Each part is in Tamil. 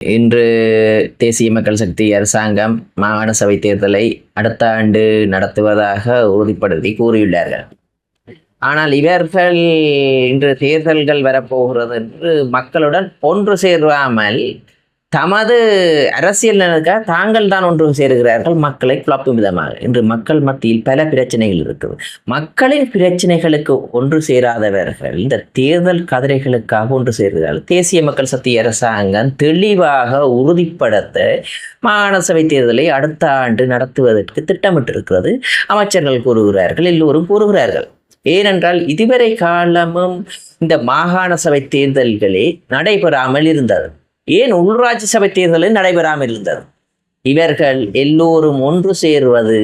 இன்று தேசிய மக்கள் சக்தி அரசாங்கம் மாகாண சபை தேர்தலை அடுத்த ஆண்டு நடத்துவதாக உறுதிப்படுத்தி கூறியுள்ளார்கள். ஆனால் இவர்கள் இன்று தேர்தல்கள் வரப்போகிறது என்று மக்களுடன் ஒன்று சேராமல் தமது அரசியல் நலனுக்காக தாங்கள் தான் ஒன்று சேருகிறார்கள். மக்களை குழப்பும் விதமாக. இன்று மக்கள் மத்தியில் பல பிரச்சனைகள் இருக்குது. மக்களின் பிரச்சனைகளுக்கு ஒன்று சேராதவர்கள் இந்த தேர்தல் கதிரைகளுக்காக ஒன்று சேர்கிறார்கள். தேசிய மக்கள் சக்தி அரசாங்கம் தெளிவாக உறுதிப்படுத்த மாகாண சபை தேர்தலை அடுத்த ஆண்டு நடத்துவதற்கு திட்டமிட்டிருக்கிறது. அமைச்சர்கள் கூறுகிறார்கள் எல்லோரும் கூறுகிறார்கள். ஏனென்றால் இதுவரை காலமும் இந்த மாகாண சபை தேர்தல்களே நடைபெறாமல் இருந்தது. ஏன் உள்ளூராட்சி சபை தேர்தலில் நடைபெறாமல் இருந்தது இவர்கள் எல்லோரும் ஒன்று சேருவது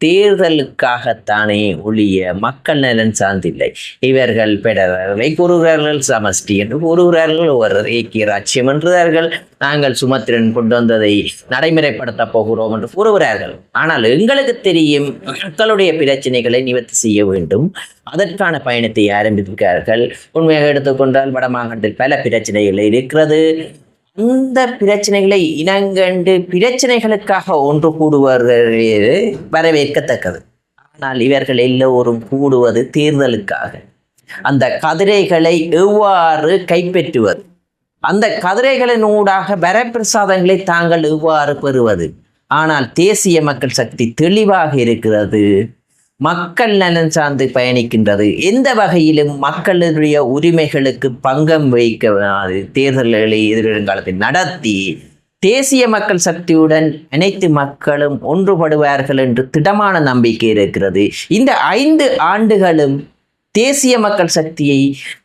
தேர்தலுக்காகத்தானே ஒழிய மக்கள் நலன் சார்ந்தில்லை. இவர்கள் பெடரர்களை கூறுகிறார்கள் சமஷ்டி என்று கூறுகிறார்கள் ஒரு ஏக்கிய ராட்சியம் என்றார்கள் நாங்கள் சுமத்திரன் கொண்டு வந்ததை நடைமுறைப்படுத்த போகிறோம் என்று கூறுகிறார்கள். ஆனால் எங்களுக்கு தெரியும் மக்களுடைய பிரச்சனைகளை நிவர்த்தி செய்ய வேண்டும். அதற்கான பயணத்தை ஆரம்பித்திருக்கிறார்கள். உண்மையாக எடுத்துக்கொண்டால் வடமாகாணத்தில் பல பிரச்சனைகள் இருக்கிறது. அந்த பிரச்சனைகளை இனங்கண்டு பிரச்சனைகளுக்காக ஒன்று கூடுவார்கள் வரவேற்கத்தக்கது. ஆனால் இவர்கள் எல்லோரும் கூடுவது தேர்தலுக்காக. அந்த கதிரைகளை எவ்வாறு கைப்பற்றுவது? அந்த கதிரைகளின் ஊடாக வரப்பிரசாதங்களை தாங்கள் எவ்வாறு பெறுவது? ஆனால் தேசிய மக்கள் சக்தி தெளிவாக இருக்கிறது. மக்கள் நலன் சார்ந்து பயணிக்கின்றது. எந்த வகையிலும் மக்களுடைய உரிமைகளுக்கு பங்கம் வைக்க தேர்தல்களை எதிர்காலத்தில் நடத்தி தேசிய மக்கள் சக்தியுடன் அனைத்து மக்களும் ஒன்றுபடுவார்கள் என்று திடமான நம்பிக்கை இருக்கிறது. இந்த ஐந்து ஆண்டுகளும் தேசிய மக்கள் சக்தியை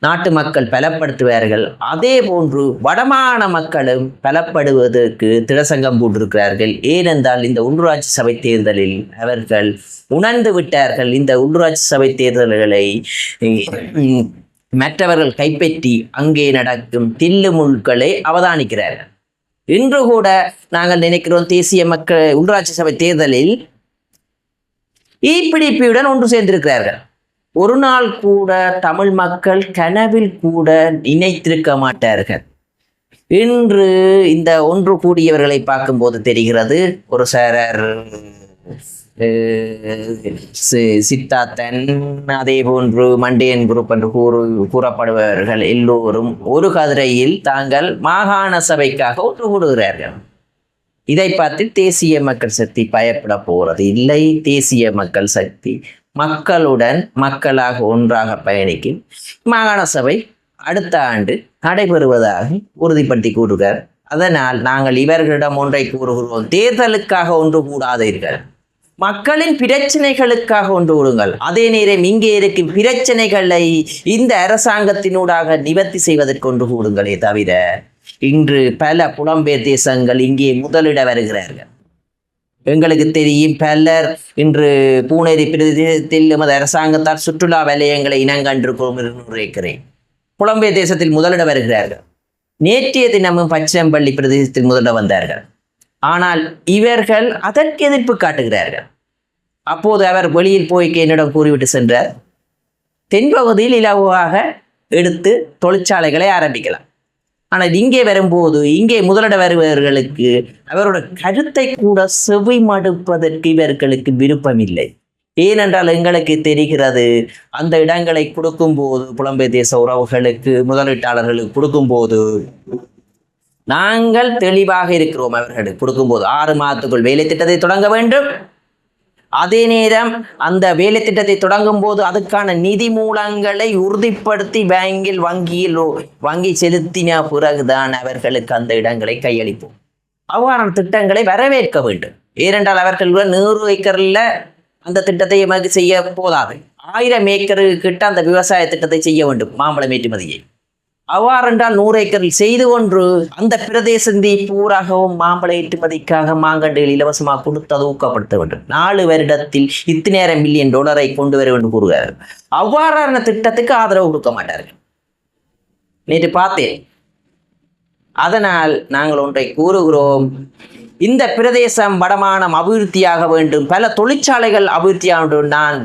நாட்டு மக்கள் பலப்படுத்துவார்கள். அதே போன்று வடமான மக்களும் பலப்படுவதற்கு திடசங்கம் போட்டிருக்கிறார்கள். ஏனென்றால் இந்த உள்ளூராட்சி சபை தேர்தலில் அவர்கள் உணர்ந்து விட்டார்கள். இந்த உள்ளூராட்சி சபை தேர்தல்களை மற்றவர்கள் கைப்பற்றி அங்கே நடக்கும் தில்லுமுள்களை அவதானிக்கிறார்கள். இன்று கூட நாங்கள் நினைக்கிறோம் தேசிய மக்கள் உள்ளூராட்சி சபை தேர்தலில் ஈப்பிடிப்பியுடன் ஒன்று சேர்ந்திருக்கிறார்கள். ஒரு நாள் கூட தமிழ் மக்கள் கனவில் கூட நினைத்திருக்க மாட்டார்கள். இன்று இந்த ஒன்று கூடியவர்களை பார்க்கும்போது தெரிகிறது ஒரு சாரர் சித்தாத்தன் சி- அதே போன்று மண்டியன் குரூப் என்று கூறு கூறப்படுபவர்கள் எல்லோரும் ஒரு கதிரையில் தாங்கள் மாகாண சபைக்காக ஒன்று கூடுகிறார்கள். இதை பார்த்து தேசிய மக்கள் சக்தி பயப்பட போறது இல்லை. தேசிய மக்கள் சக்தி மக்களுடன் மக்களாக ஒன்றாக பயணிக்கும் மாகாண சபை அடுத்த ஆண்டு நடைபெறுவதாக உறுதிப்படுத்தி கூறுகிறார். அதனால் நாங்கள் இவர்களிடம் ஒன்றை கூறுகிறோம். தேர்தலுக்காக ஒன்று கூடாதீர்கள். மக்களின் பிரச்சனைகளுக்காக ஒன்று கூடுங்கள் அதே நேரம் இங்கே இருக்கும் பிரச்சனைகளை இந்த அரசாங்கத்தினூடாக நிவர்த்தி செய்வதற்கு ஒன்று கூடுங்களே தவிர இன்று பல புலம்பெயர் தேசங்கள் இங்கே முதலிட வருகிறார்கள். எங்களுக்கு தெரியும் பலர் இன்று பூனேரி பிரதேசத்தில் எமது அரசாங்கத்தால் சுற்றுலா வலயங்களை இனங்கண்டிருக்கிறோம் என்று நினைக்கிறேன் புலம்பெயர் தேசத்தில் முதலிட வருகிறார்கள். நேற்றைய தினமும் பச்சம்பள்ளி பிரதேசத்தில் முதலிட வந்தார்கள். ஆனால் இவர்கள் அதற்கு எதிர்ப்பு காட்டுகிறார்கள். அப்போது அவர் வெளியில் போய் என்னிடம் கூறிவிட்டு சென்றார். தென்பகுதியில் இலவாக எடுத்து தொழிற்சாலைகளை ஆரம்பிக்கலாம். ஆனால் இங்கே வரும்போது இங்கே முதலிட வருபவர்களுக்கு அவரோட கருத்தை கூட செவி மடுப்பதற்கு இவர்களுக்கு விருப்பமில்லை. ஏனென்றால் எங்களுக்கு தெரிகிறது அந்த இடங்களை கொடுக்கும்போது புலம்பெயர் தேச உறவுகளுக்கு முதலீட்டாளர்களுக்கு கொடுக்கும்போது நாங்கள் தெளிவாக இருக்கிறோம் அவர்களுக்கு கொடுக்கும்போது. ஆறு மாதத்துக்குள் வேலை திட்டத்தை தொடங்க வேண்டும். அதே நேரம் அந்த வேலை திட்டத்தை தொடங்கும் போது அதுக்கான நிதி மூலங்களை உறுதிப்படுத்தி பேங்கில் வங்கியில் வங்கி செலுத்தின பிறகுதான் அவர்களுக்கு அந்த இடங்களை கையளிப்போம். அவ்வாறான திட்டங்களை வரவேற்க வேண்டும். ஏனென்றால் அவர்கள் நூறு ஏக்கரில் அந்த திட்டத்தை எமக்கு செய்ய போதாது. ஆயிரம் ஏக்கரு கிட்ட அந்த விவசாய திட்டத்தை செய்ய வேண்டும். மாம்பழம் ஏற்றுமதியை. அவ்வாறென்றால் நூறு ஏக்கரில் செய்து ஒன்று அந்த பிரதேசந்தி பூராகவும் மாம்பழ ஏற்றுமதிக்காக மாங்கண்டுகள் இலவசமாக கொடுத்து அதை ஊக்கப்படுத்த வேண்டும். நாலு வருடத்தில் இத்தனை மில்லியன் டாலரை கொண்டு வர வேண்டும் கூறுகிறார்கள் அவ்வாறான திட்டத்துக்கு ஆதரவு கொடுக்க மாட்டார்கள். நேற்று பார்த்தேன். அதனால் நாங்கள் ஒன்றை கூறுகிறோம். இந்த பிரதேசம் வடமானம் அபிவிருத்தியாக வேண்டும். பல தொழிற்சாலைகள் அபிவிருத்தியாக வேண்டும். நான்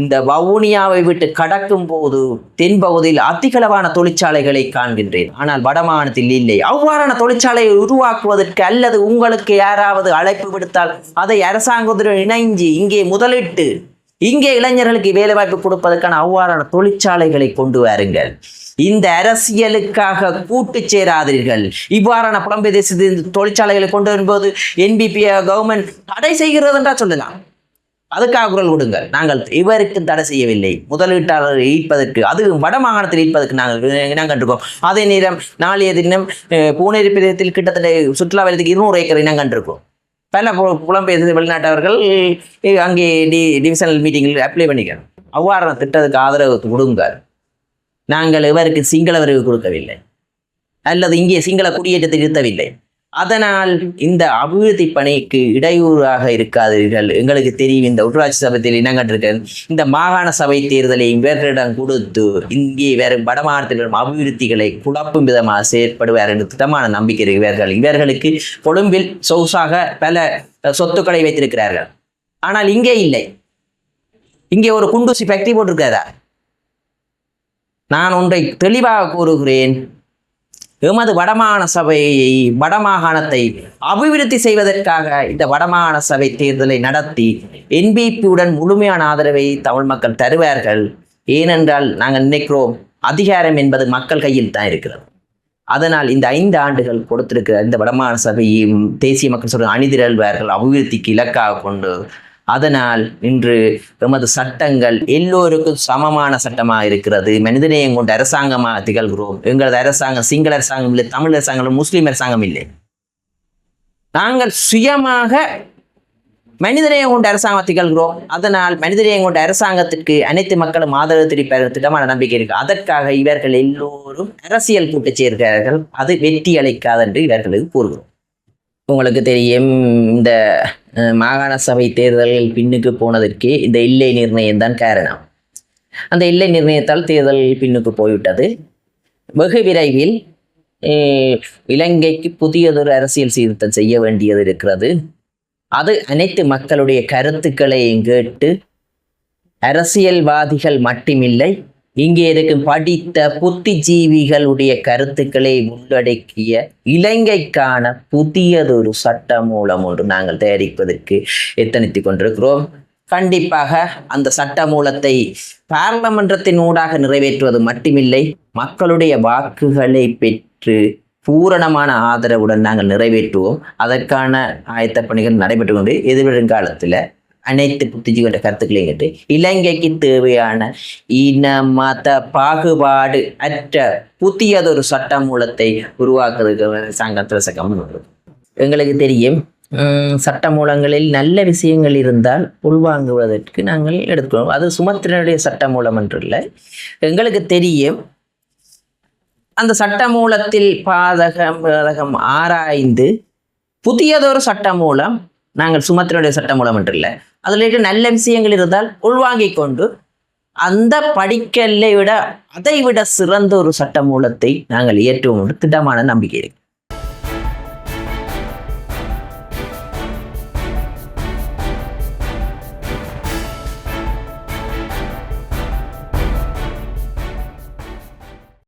இந்த வவுனியாவை விட்டு கடக்கும் போது தென்பகுதியில் அதிகளவான தொழிற்சாலைகளை காண்கின்றேன். ஆனால் வடமானத்தில் இல்லை. அவ்வாறான தொழிற்சாலையை உருவாக்குவதற்கு அல்லது உங்களுக்கு யாராவது அழைப்பு விடுத்தால் அதை அரசாங்கத்துடன் இணைஞ்சு இங்கே முதலிட்டு இங்கே இளைஞர்களுக்கு வேலைவாய்ப்பு கொடுப்பதற்கான அவ்வாறான தொழிற்சாலைகளை கொண்டு வாருங்கள். இந்த அரசியலுக்காக கூட்டு சேராதீர்கள். இவ்வாறான புலம்பெயர் தேசத்தின் தொழிற்சாலைகளை கொண்டு வரும்போது என்பிபி கவர்மெண்ட் தடை செய்கிறது என்றா சொல்லலாம். அதுக்காக குரல் கொடுங்கள். நாங்கள் இவருக்கு தடை செய்யவில்லை. முதலீட்டாளர் ஈர்ப்பதற்கு அது வட மாகாணத்தில் ஈர்ப்பதற்கு நாங்கள் இனம் கண்டிருக்கோம் அதே நேரம் நாளைய தினம் பூனேரி பிரதேசத்தில் கிட்டத்தட்ட சுற்றுலா வலயத்துக்கு இருநூறு ஏக்கர் இனம் கண்டிருக்கோம் பல பு- புலம்பெயர்ந்த வெளிநாட்டவர்கள் அங்கே டி டிவிஷனல் மீட்டிங்கில் அப்ளை பண்ணிக்கணும் அவ்வாறான திட்டத்துக்கு ஆதரவு கொடுங்க நாங்கள் இவருக்கு சிங்கள வரிவு கொடுக்கவில்லை. அல்லது இங்கே சிங்கள குடியேற்றத்தை நிறுத்தவில்லை. அதனால் இந்த அபிவிருத்தி பணிக்கு இடையூறாக இருக்காதீர்கள். எங்களுக்கு தெரியும் இந்த உள்ளாட்சி சபையில் இனங்கள் இந்த மாகாண சபை தேர்தலை இவர்களிடம் கொடுத்து இங்கே வேறு வடமாநிலத்தில் வரும் அபிவிருத்திகளை குழப்பும் விதமாக செயற்படுவார் என்று திட்டமான நம்பிக்கை இவர்கள் இவர்களுக்கு கொழும்பில் சொகுசாக பல சொத்துக்களை வைத்திருக்கிறார்கள். ஆனால் இங்கே இல்லை. இங்கே ஒரு குண்டூசி ஃபேக்டரி போட்டிருக்கிறதா? நான் ஒன்றை தெளிவாக கூறுகிறேன். எமது வடமாகாண சபையை வடமாகாணத்தை அபிவிருத்தி செய்வதற்காக இந்த வடமாகாண சபை தேர்தலை நடத்தி என்பிபியுடன் முழுமையான ஆதரவை தமிழ் மக்கள் தருவார்கள். ஏனென்றால் நாங்கள் நினைக்கிறோம் அதிகாரம் என்பது மக்கள் கையில் தான் இருக்கிறது. அதனால் இந்த ஐந்து ஆண்டுகள் கொடுத்திருக்கிற இந்த வடமாகாண சபையும் தேசிய மக்கள் சொல்ற அணிதிரல்வார்கள் அபிவிருத்திக்கு இலக்காக கொண்டு அதனால் இன்று எமது சட்டங்கள் எல்லோருக்கும் சமமான சட்டமாக இருக்கிறது. மனிதநேயம் கொண்ட அரசாங்கமாக திகழ்கிறோம். எங்களது அரசாங்கம் சிங்கள அரசாங்கம் இல்லை தமிழ் அரசாங்கம் முஸ்லீம் அரசாங்கம் இல்லை. நாங்கள் சுயமாக மனிதநேயம் கொண்ட அரசாங்கம் திகழ்கிறோம். அதனால் மனிதநேயம் கொண்ட அரசாங்கத்திற்கு அனைத்து மக்களும் ஆதரவு தெரிவிப்பார்கள் திட்டமான நம்பிக்கை இருக்கு. அதற்காக இவர்கள் எல்லோரும் அரசியல் கூட்டச் சேர்கிறார்கள். அது வெற்றி அளிக்காது என்று இவர்களுக்கு கூறுகிறோம். உங்களுக்கு தெரியும் இந்த மாகாண சபை தேர்தல்கள் பின்னுக்கு போனதற்கே இந்த இல்லை நிர்ணயம் தான் காரணம். அந்த இல்லை நிர்ணயத்தால் தேர்தல் பின்னுக்கு போய்விட்டது. வெகு விரைவில் இலங்கைக்கு புதியதொரு அரசியல் சீர்திருத்தம் செய்ய வேண்டியது இருக்கிறது. அது அனைத்து மக்களுடைய கருத்துக்களையும் கேட்டு அரசியல்வாதிகள் மட்டுமில்லை இங்கே இருக்கும் படித்த புத்திஜீவிகளுடைய கருத்துக்களை உள்ளடக்கிய இலங்கைக்கான புதியதொரு சட்ட மூலம் ஒன்று நாங்கள் தயாரிப்பதற்கு எத்தனித்துக் கொண்டிருக்கிறோம். கண்டிப்பாக அந்த சட்ட மூலத்தை பார்லமன்றத்தின் ஊடாக நிறைவேற்றுவது மட்டுமில்லை மக்களுடைய வாக்குகளை பெற்று பூரணமான ஆதரவுடன் நாங்கள் நிறைவேற்றுவோம். அதற்கான ஆயத்த பணிகள் நடைபெற்று கொண்டு எதிர்வரும் காலத்தில் அனைத்து புத்திஜீவன கருத்துக்களையும் கேட்டு இலங்கைக்கு தேவையான இன மத பாகுபாடு அற்ற புதியதொரு சட்ட மூலத்தை உருவாக்குறதுக்கு சங்கத்தில் சங்கம் எங்களுக்கு தெரியும். சட்ட மூலங்களில் நல்ல விஷயங்கள் இருந்தால் உள்வாங்குவதற்கு நாங்கள் எடுத்துக்கிறோம் அது சுமத்திரனுடைய சட்ட மூலம் என்று இல்லை எங்களுக்கு தெரியும். அந்த சட்ட மூலத்தில் பாதகம் பாதகம் ஆராய்ந்து புதியதொரு சட்ட மூலம் நாங்கள் சுமத்தினுடைய சட்டம் மூலம் என்று இல்லை அதில் நல்ல விஷயங்கள் இருந்தால் உள்வாங்கிக் கொண்டு அந்த படிக்கல்லை விட அதை விட சிறந்த ஒரு சட்ட மூலத்தை நாங்கள் இயற்றுவோம் என்று திட்டமான நம்பிக்கை இருக்கு.